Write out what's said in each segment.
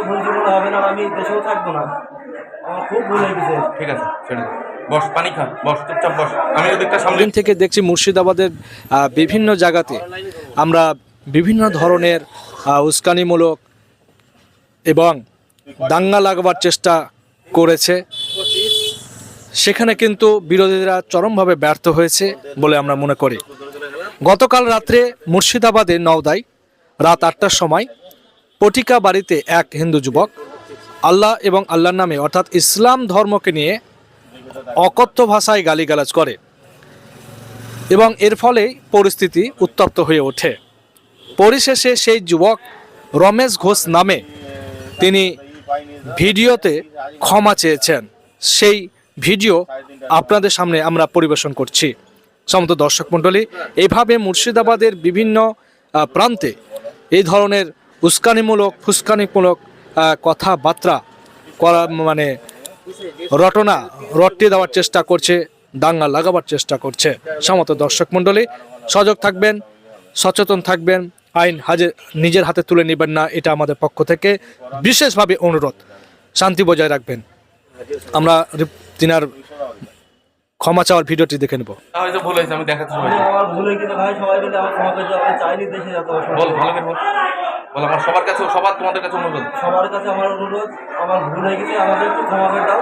বড় ভুল জীবনে হবে না আমি দেশেও থাকব না। আমার খুব ভুল হয়ে গেছে। ঠিক আছে ছেড়ে বস পানি খা। বস চুপচাপ বস। আমি ওদিকটা সামলে দিন থেকে দেখছি মুর্শিদাবাদের বিভিন্ন জায়গাতে আমরা বিভিন্ন ধরনের উস্কানিমূলক এবং দাঙ্গা লাগবার চেষ্টা করেছে। সেখানে কিন্তু বিরোধীরা চরমভাবে ব্যর্থ হয়েছে বলে আমরা মনে করি। গতকাল রাত্রে মুর্শিদাবাদের নওদায় রাত আটটার সময় পটিকা বাড়িতে এক হিন্দু যুবক আল্লাহ এবং আল্লাহর নামে, অর্থাৎ ইসলাম ধর্মকে নিয়ে অকথ্য ভাষায় গালিগালাজ করে এবং এর ফলে পরিস্থিতি উত্তপ্ত হয়ে ওঠে। পরিশেষে সেই যুবক রমেশ ঘোষ নামে তিনি ভিডিওতে ক্ষমা চেয়েছেন। সেই ভিডিও আপনাদের সামনে আমরা পরিবেশন করছি। সমস্ত দর্শক মণ্ডলী এইভাবে মুর্শিদাবাদের বিভিন্ন প্রান্তে এই ধরনের উস্কানিমূলক, ফুস্কানিমূলক কথাবার্তা করা মানে রটনা, রট্টি দেওয়ার চেষ্টা করছে, দাঙ্গা লাগাবার চেষ্টা করছে সমত দর্শক মণ্ডলী। সজাগ থাকবেন, সচেতন থাকবেন, আইন হাজে, নিজের হাতে তুলে নেবেন না, এটা আমাদের পক্ষ থেকে বিশেষভাবে অনুরোধ। শান্তি বজায় রাখবেন। আমরা তিনার ক্ষমা চাওয়ার ভিডিওটি দেখে নেব। হয়তো ভুল হয়েছে আমি দেখাতে আমার ভুল হয়ে গেছে ভাই সবাই মিলে আমার ক্ষমা আমি চাইনি দেশে যেতে বল ভালো করে বল। বল আমার সবার কাছে সবার তোমাদের কাছে অনুরোধ। সবার কাছে আমার অনুরোধ আমার ভুল হয়ে গেছে আমাকে একটু ক্ষমা করে দাও।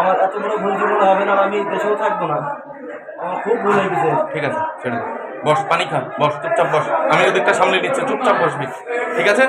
আমার এত বড় ভুল জীবনে হবে না আর আমি দেশেও থাকব না। আমার খুব ভুল হয়ে গেছে। ঠিক আছে ছেড়ে। বস পানি খা। বস চুপচাপ বস। আমি ওদিকটা সামলে নিচ্ছি চুপচাপ বসবি। ঠিক আছে?